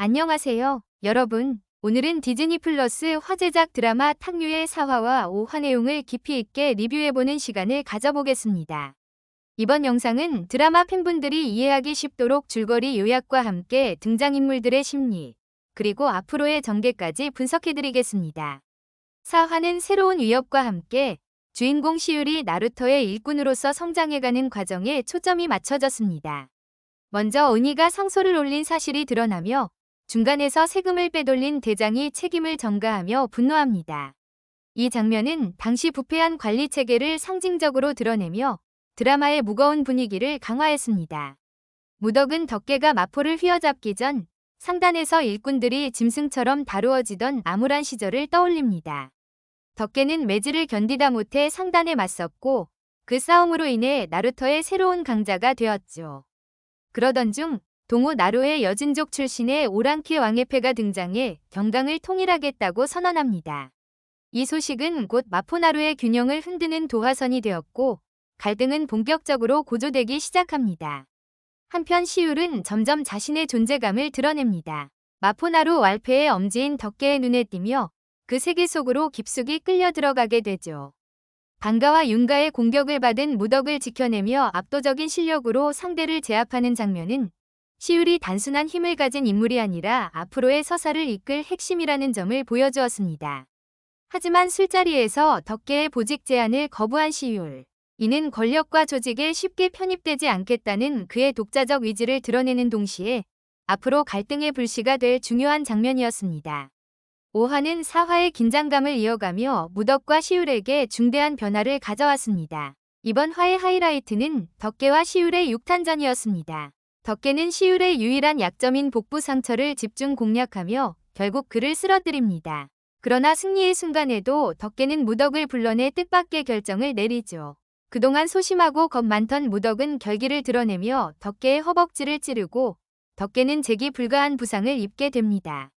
안녕하세요, 여러분. 오늘은 디즈니 플러스 화제작 드라마 탁류의 사화와 오화 내용을 깊이 있게 리뷰해보는 시간을 가져보겠습니다. 이번 영상은 드라마 팬분들이 이해하기 쉽도록 줄거리 요약과 함께 등장인물들의 심리, 그리고 앞으로의 전개까지 분석해드리겠습니다. 사화는 새로운 위협과 함께 주인공 시율이 나루토의 일꾼으로서 성장해가는 과정에 초점이 맞춰졌습니다. 먼저 은희가 상소를 올린 사실이 드러나며 중간에서 세금을 빼돌린 대장이 책임을 전가하며 분노합니다. 이 장면은 당시 부패한 관리 체계를 상징적으로 드러내며 드라마의 무거운 분위기를 강화했습니다. 무덕은 덕계가 마포를 휘어잡기 전 상단에서 일꾼들이 짐승처럼 다루어지던 암울한 시절을 떠올립니다. 덕계는 매질을 견디다 못해 상단에 맞섰고 그 싸움으로 인해 나루터의 새로운 강자가 되었죠. 그러던 중 동호 나루의 여진족 출신의 오랑키 왕의패가 등장해 경강을 통일하겠다고 선언합니다. 이 소식은 곧 마포나루의 균형을 흔드는 도화선이 되었고 갈등은 본격적으로 고조되기 시작합니다. 한편 시율은 점점 자신의 존재감을 드러냅니다. 마포나루 왈패의 엄지인 덕계의 눈에 띄며 그 세계 속으로 깊숙이 끌려 들어가게 되죠. 방가와 윤가의 공격을 받은 무덕을 지켜내며 압도적인 실력으로 상대를 제압하는 장면은 시율이 단순한 힘을 가진 인물이 아니라 앞으로의 서사를 이끌 핵심이라는 점을 보여주었습니다. 하지만 술자리에서 덕계의 보직 제안을 거부한 시율. 이는 권력과 조직에 쉽게 편입되지 않겠다는 그의 독자적 의지를 드러내는 동시에 앞으로 갈등의 불씨가 될 중요한 장면이었습니다. 오화는 사화의 긴장감을 이어가며 무덕과 시율에게 중대한 변화를 가져왔습니다. 이번 화의 하이라이트는 덕계와 시율의 6탄전이었습니다. 덕계는 시율의 유일한 약점인 복부 상처를 집중 공략하며 결국 그를 쓰러뜨립니다. 그러나 승리의 순간에도 덕계는 무덕을 불러내 뜻밖의 결정을 내리죠. 그동안 소심하고 겁 많던 무덕은 결기를 드러내며 덕계의 허벅지를 찌르고 덕계는 재기 불가한 부상을 입게 됩니다.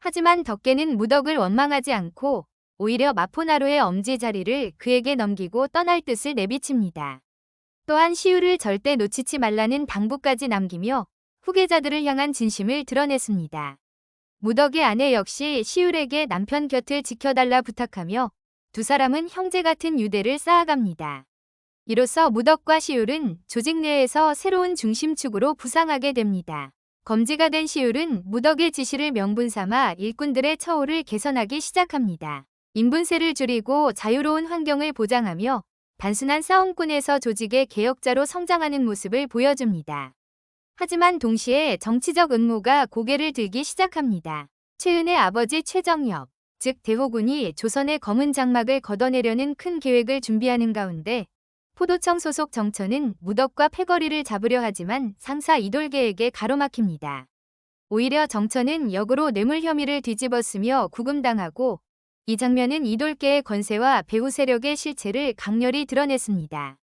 하지만 덕계는 무덕을 원망하지 않고 오히려 마포나루의 엄지 자리를 그에게 넘기고 떠날 뜻을 내비칩니다. 또한 시우를 절대 놓치지 말라는 당부까지 남기며 후계자들을 향한 진심을 드러냈습니다. 무덕의 아내 역시 시울에게 남편 곁을 지켜달라 부탁하며 두 사람은 형제 같은 유대를 쌓아갑니다. 이로써 무덕과 시울은 조직 내에서 새로운 중심축으로 부상하게 됩니다. 검지가 된 시울은 무덕의 지시를 명분 삼아 일꾼들의 처우를 개선하기 시작합니다. 인분세를 줄이고 자유로운 환경을 보장하며 단순한 싸움꾼에서 조직의 개혁자로 성장하는 모습을 보여줍니다. 하지만 동시에 정치적 음모가 고개를 들기 시작합니다. 최은의 아버지 최정엽, 즉 대호군이 조선의 검은 장막을 걷어내려는 큰 계획을 준비하는 가운데 포도청 소속 정처는 무덕과 패거리를 잡으려 하지만 상사 이돌계에게 가로막힙니다. 오히려 정처는 역으로 뇌물 혐의를 뒤집어쓰며 구금당하고 이 장면은 이돌계의 권세와 배후 세력의 실체를 강렬히 드러냈습니다.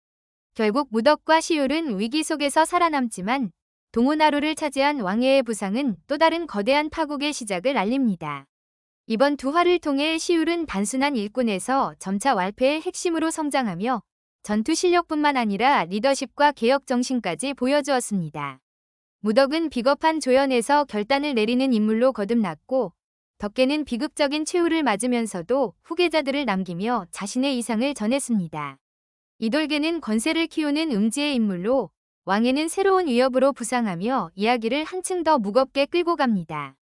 결국 무덕과 시율은 위기 속에서 살아남지만 동호나루를 차지한 왕해의 부상은 또 다른 거대한 파국의 시작을 알립니다. 이번 두 화를 통해 시율은 단순한 일꾼에서 점차 왈패의 핵심으로 성장하며 전투 실력뿐만 아니라 리더십과 개혁 정신까지 보여주었습니다. 무덕은 비겁한 조연에서 결단을 내리는 인물로 거듭났고 덕계는 비극적인 최후를 맞으면서도 후계자들을 남기며 자신의 이상을 전했습니다. 이돌계는 권세를 키우는 음지의 인물로 왕에는 새로운 위협으로 부상하며 이야기를 한층 더 무겁게 끌고 갑니다.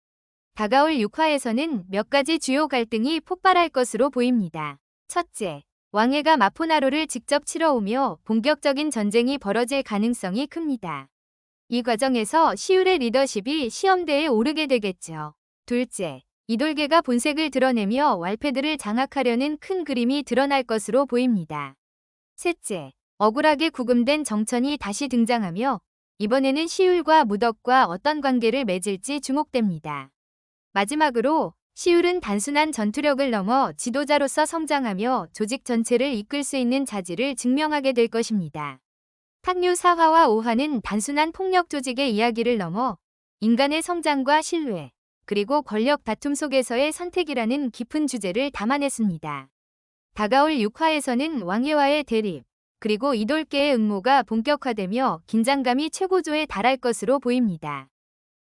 다가올 6화에서는 몇 가지 주요 갈등이 폭발할 것으로 보입니다. 첫째, 왕해가 마포나루를 직접 치러오며 본격적인 전쟁이 벌어질 가능성이 큽니다. 이 과정에서 시울의 리더십이 시험대에 오르게 되겠죠. 둘째, 이돌계가 본색을 드러내며 왈패들을 장악하려는 큰 그림이 드러날 것으로 보입니다. 셋째, 억울하게 구금된 정천이 다시 등장하며 이번에는 시율과 무덕과 어떤 관계를 맺을지 주목됩니다. 마지막으로 시율은 단순한 전투력을 넘어 지도자로서 성장하며 조직 전체를 이끌 수 있는 자질을 증명하게 될 것입니다. 탁류 4화와 5화는 단순한 폭력 조직의 이야기를 넘어 인간의 성장과 신뢰, 그리고 권력 다툼 속에서의 선택이라는 깊은 주제를 담아냈습니다. 다가올 6화에서는 왕해와의 대립, 그리고 이돌계의 음모가 본격화되며 긴장감이 최고조에 달할 것으로 보입니다.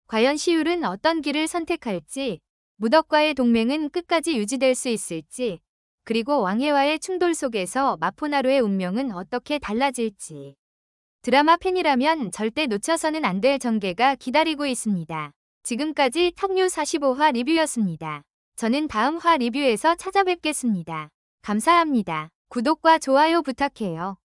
과연 시울은 어떤 길을 선택할지, 무덕과의 동맹은 끝까지 유지될 수 있을지, 그리고 왕해와의 충돌 속에서 마포나루의 운명은 어떻게 달라질지. 드라마 팬이라면 절대 놓쳐서는 안 될 전개가 기다리고 있습니다. 지금까지 탁류 45화 리뷰였습니다. 저는 다음 화 리뷰에서 찾아뵙겠습니다. 감사합니다. 구독과 좋아요 부탁해요.